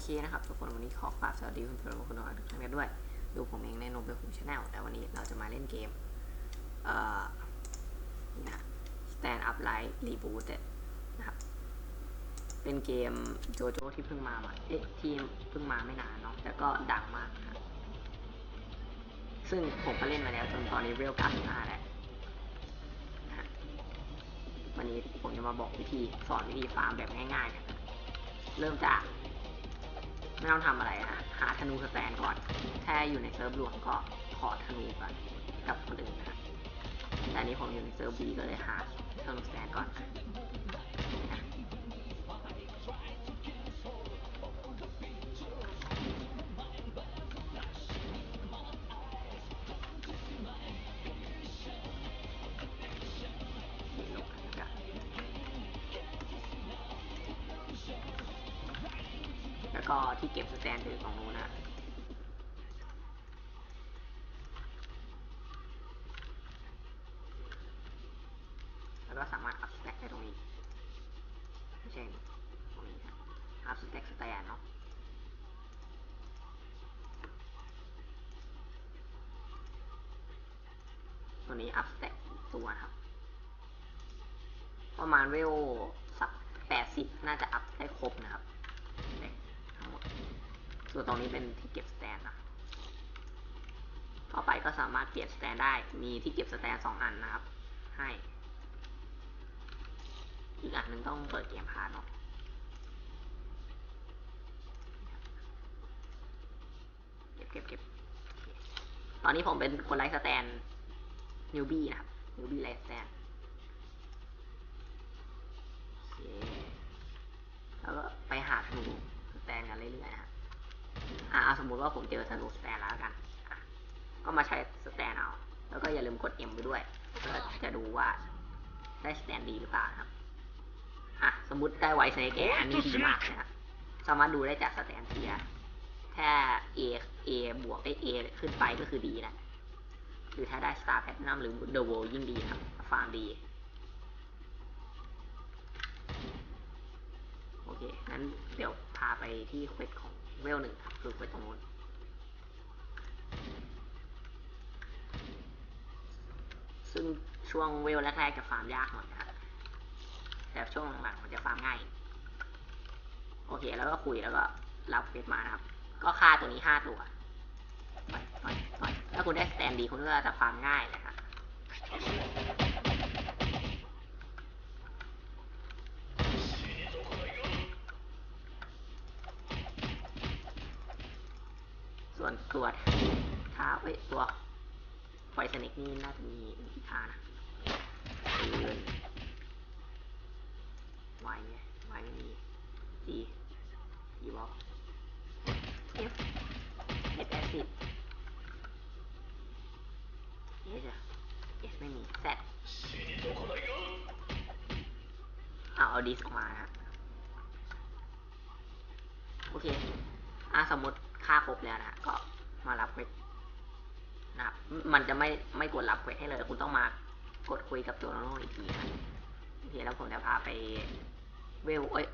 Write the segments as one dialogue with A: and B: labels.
A: เคนะครับทุกคนวันนี้ขอกราบสวัสดีคุณผู้ชมคุณน้อยทุกท่านกันด้วย ดูผมเองในนมเป็นคุณชาแนลแต่วันนี้เราจะมาเล่นเกม เอ่อ นี่นะ Stand Up Light Reboot นะครับ เป็นเกมโจโจ้ที่เพิ่งมาใหม่เอ๊ะที่เพิ่งมาไม่นานเนาะแต่ก็ดังมากนะซึ่งผมก็เล่นมาแล้วจนตอนนี้เวล95แล้วนะฮะวันนี้ผมจะมาบอกวิธีสอนวิธีฟาร์มแบบง่ายๆกันเริ่มจาก ไม่ต้องทำอะไรฮะหาธนูสแตนก่อนแค่อยู่ในเซิร์ฟรวมก็ขอธนูก่อนกับคนอื่นนะฮะแต่นนี้ผมอยู่ในเซิร์ฟบีก็เลยหาธนูสแตนก่อน ก็ที่เก็บสแตนคือของนู้นนะแล้วก็สามารถอัพสแต็กได้ตรงนี้ไม่ใช่ตรงนี้ครับอัพสแต็กสแตนเนาะตัวนี้อัพสแต็กตัวครับ ประมาณเวลสักแปดสิบน่าจะอัพได้ครบนะครับ ส่วนตรงนี้เป็นที่เก็บสแตนนะต่อไปก็สามารถเปลี่ยนสแตนได้ มีที่เก็บสแตนสองอันนะครับ ให้ อีกอันหนึ่งต้องเปิดเกมพาร์ทเนาะเก็บเก็บเก็บตอนนี้ผมเป็นคนไลฟ์สแตนนิวบี้นะครับนิวบี้ไลฟ์สแตนแล้วก็ไปหาธนูสแตนกันเรื่อยๆนะฮะอ่าเอาสมมุติว่าผมเจอธนูสแตนแล้วกัน ก็มาใช้สแตนเอา แล้วก็อย่าลืมกด M ไปด้วยเพื่อจะดูว่าได้สแตนดีหรือเปล่านะครับ อะสมมติได้ไวเซกอันนี้ดีมากนะครับ สามารถดูได้จากสแตนเทียร์ถ้า A A บวกได้ A ขึ้นไปก็คือดีนะหรือถ้าได้ Star Platinum หรือ The World ยิ่งดีครับฟาร์มดี โอเค งั้นเดี๋ยวพาไปที่เควสของ เวลหนึ่งครับคือเควสตรงนู้นซึ่งช่วงเวลแรกๆจะฟาร์มยากหน่อยนะครับ แต่ช่วงหลังๆมันจะฟาร์มง่าย โอเค แล้วก็คุยแล้วก็รับเควสมานะครับ ก็ฆ่าตัวนี้ห้าตัว ถ้าคุณได้สแตนดีคุณก็จะฟาร์มง่ายนะครับ ส่วนตัวท้าเอ้ยตัวไฟสนิกนี่น่าจะมีอีกท่านะปืนไวไงไวไม่มีจีจีบอลเอฟเอสแอซิดเอสอะเอสไม่มีแซดเอาเอาดิสออกมานะฮะโอเค อะสมมติ ค่าครบแล้วนะก็มารับเควสนะครับ มันจะไม่ไม่กดรับเควสให้เลย คุณต้องมากดคุยกับตัวน้องอีกทีนะโอเคแล้วผมจะพาไปเวลเอ้ย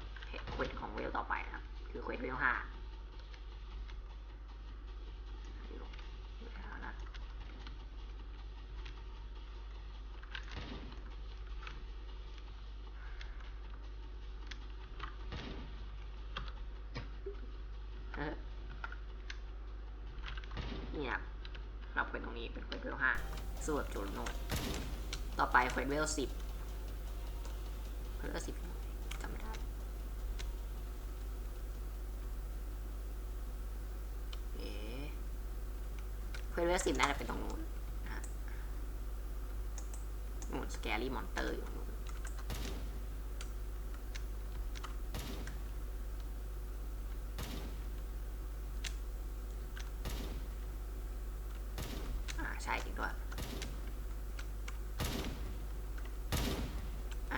A: เควสของเวลต่อไปนะครับ คือเควสเวลห้าเออนี่ครับเราเป็ นี้เป็นเควสเวลห้าสู้กับโจรโนดต่อไปเควสเวลสิบเควสเวลสิบจำไม่ได้เอ๊เควสเวลสิบน่าจะเป็นตรงนู้นนะฮะนู่นสแกรี่มอนเตอร์อยู่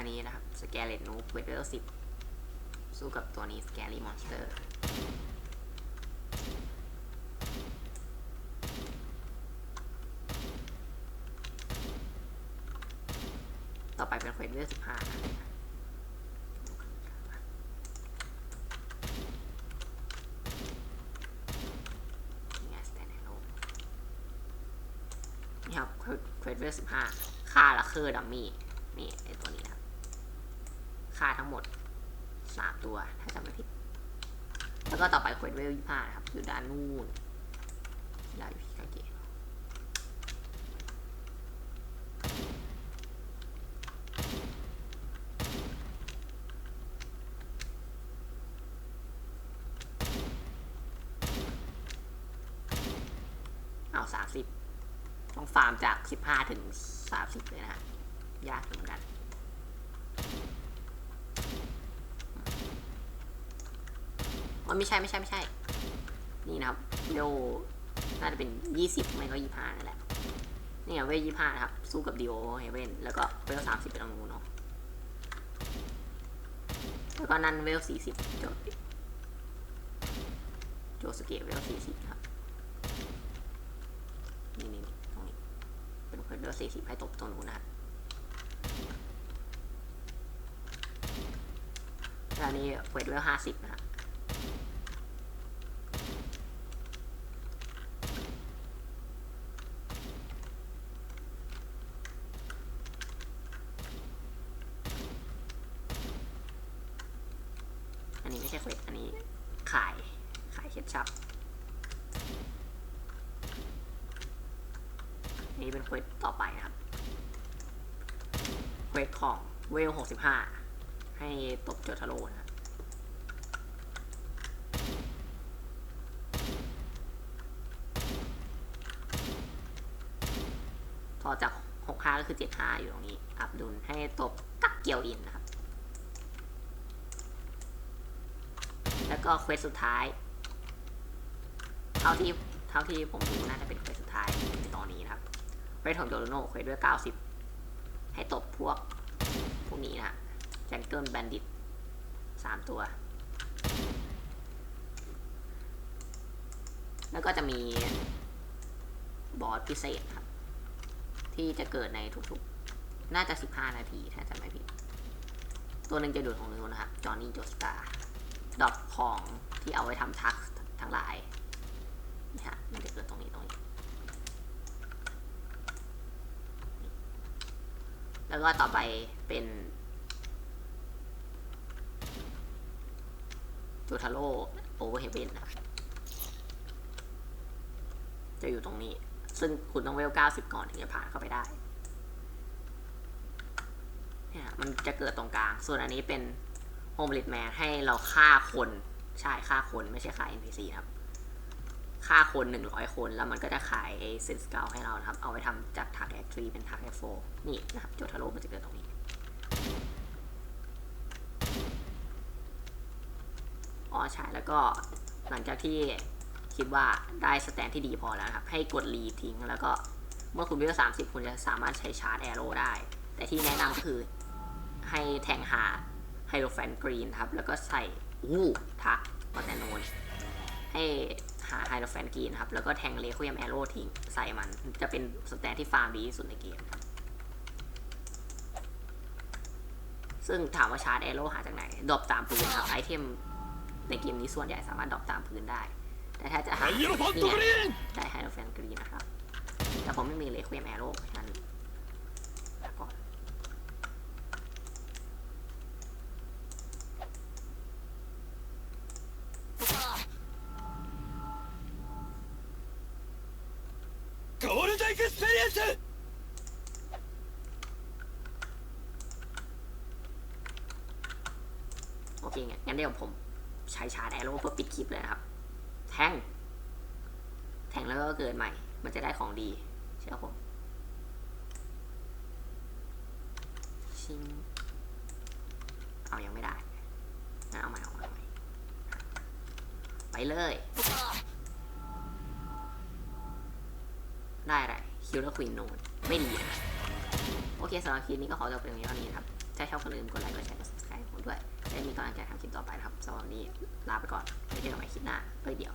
A: นี้นะครับสแกเลตโนูเวทเวลสิบสู้กับตัวนี้สแกลี่มอนสเตอร์ต่อไปเป็นเควสเวลสิบห้านี่ครับเควสเวลสิบห้าฆ่าละคือดัมมี่นี่ไอตัวนี้นะครับ ค่าทั้งหมดสามตัว ถ้าจำไม่ผิด แล้วก็ต่อไปเควสเวลยี่ห้านะครับ อยู่ด้านนู่นที่าอยู่ที่กางเกงเอาสามสิบต้องฟาร์มจากสิบห้าถึงสามสิบเลยนะ ยากเหมือนกัน มันไม่ใช่ไม่ใช่ไม่ใช่ นี่นะครับเวลน่าจะเป็นยี่สิบไม่ก็ยี่ห้านั่นแหละนี่ไงเวลยี่ห้านะครับ สู้กับดีโอเฮเวนแล้วก็เวลสามสิบเป็นตรงนู้นเนาะแล้วก็นั่นเวลสี่สิบโจโจสเกตเวลสี่สิบครับ นี่นี่ตรงนี้ เป็นเวลสี่สิบให้ตบตรงนู้นนะครับแล้วอันนี้เวลห้าสิบนะครับ อันนี้ไม่ใช่เควสอันนี้ขาย ขายเค ชัพอันนี้เป็นเควสต่อไปนะครับ เควสของเวลหกสิบห้าให้ตบโจทาโร่นะพอจากหกห้าก็คือเจ็ดห้าอยู่ตรงนี้ อับดุลให้ตบกักเกียวอินนะครับ แล้วก็เควสสุดท้าย เท่าที่เท่าที่ผมดูน่าจะเป็นเควสสุดท้ายในตอนนี้นะครับเควสของโจโรโนเควสด้วย 90 ให้ตบพวกพวกนี้นะฮะแจงเกิลแบนดิตสามตัว แล้วก็จะมีบอสพิเศษครับ ที่จะเกิดในทุกๆ น่าจะ 15 นาทีถ้าจำไม่ผิด ตัวหนึ่งจะดูดของนู้นนะครับ จอห์นนี่โจสตาดอกของที่เอาไว้ทำทักทั้งหลาย นี่ฮะมันจะเกิดตรงนี้ตรงนี้ แล้วก็ต่อไปเป็นจูทาโร่โอเวอร์เฮเวนนะจะอยู่ตรงนี้ ซึ่งคุณต้องเวล 90 ก่อนถึงจะผ่านเข้าไปได้เนี่ยมันจะเกิดตรงกลาง ส่วนอันนี้เป็นโฮมลิทแมนให้เราฆ่าคน ใช่ฆ่าคนไม่ใช่ฆ่า NPC นะครับ ฆ่าคนหนึ่งร้อยคน แล้วมันก็จะขายเซนสเกลให้เรานะครับ เอาไปทำจากทักแอคทรีเป็นทักแอคโฟนี่นะครับโจทาโร่มันจะเกิดตรงนี้ อ๋อใช่แล้วก็หลังจากที่คิดว่าได้สแตนที่ดีพอแล้วครับ ให้กดรีทิ้งแล้วก็เมื่อคุณวิวสามสิบคุณจะสามารถใช้ชาร์จแอโร่ได้ แต่ที่แนะนำคือให้แทงหาไฮโดรแฟนกรีนครับ แล้วก็ใส่อู้ทักมาแต่โนนให้ หาไฮโลแฟนกีนครับ แล้วก็แทงเลเคียมแอโร่ทิ้งใส่มัน จะเป็นสแตนที่ฟาร์มดีที่สุดในเกมซึ่งถามว่าชาร์จแอโร่หาจากไหน ดรอปตามพื้นครับ ไอเทมในเกมนี้ส่วนใหญ่สามารถดรอปตามพื้นได้ แต่ถ้าจะหาได้ไฮโลแฟนกีนนะครับแต่ผมไม่มีเลเคียมแอโร่ฉะนั้น
B: ゴールドエクスペリエンス
A: โอเคงั้นงั้นเดี๋ยวผมใช้ชาร์จแอโร่เพื่อปิดคลิปเลยนะครับ แทง แทงแล้วก็เกิดใหม่ มันจะได้ของดี เชื่อผม ชิง เอายังไม่ได้งั้นเอาใหม่เอาใหม่เอาใหม่ไปเลย คิวแล้วควีนโนนไม่ดีนะโอเคสำหรับคลิปนี้ก็ขอจบเพียงเท่านี้นะครับถ้าชอบก็ลืมกดไลค์กดแชร์กด subscribe ให้ผมด้วยจะมีกำลังใจทำคลิปต่อไปนะครับสำหรับวันนี้ลาไปก่อนไว้เจอกันใหม่คลิปหน้าเอ้ยเดี๋ยว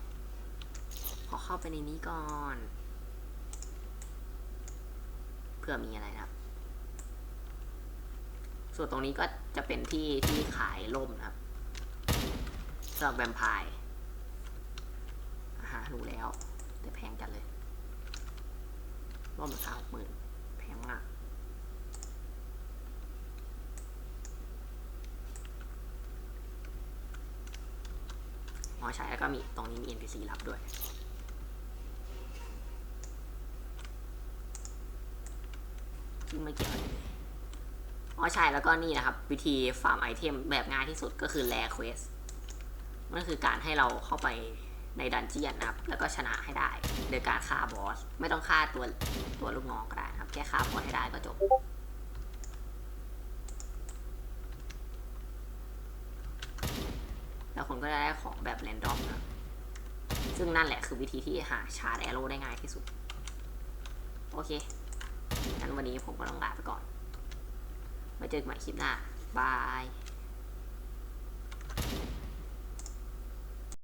A: ขอเข้าไปในนี้ก่อนเพื่อมีอะไรนะครับ ส่วนตรงนี้ก็จะเป็นที่ที่ขายล่มนะครับสำหรับแวมไพร์อาฮะรู้แล้ว แต่แพงจัดเลย รอบราคาหกหมื่นแพงมากอ๋อใช่แล้วก็มีตรงนี้มี NPC รับด้วยซึ่งไม่เกี่ยวอะไรเลยอ๋อใช่แล้วก็นี่นะครับ วิธีฟาร์มไอเทมแบบง่ายที่สุดก็คือแลเควสนั่นคือการให้เราเข้าไป ในดันเจียนนะครับ แล้วก็ชนะให้ได้ โดยการฆ่าบอส ไม่ต้องฆ่าตัวตัวลูกน้องก็ได้นะครับ แค่ฆ่าบอสให้ได้ก็จบ แล้วคุณก็จะได้ของแบบแรนดอมนะ ซึ่งนั่นแหละคือวิธีที่หาชาร์จแอโร่ได้ง่ายที่สุด โอเค งั้นวันนี้ผมก็ต้องลาไปก่อน ไว้เจอกันใหม่คลิปหน้า บาย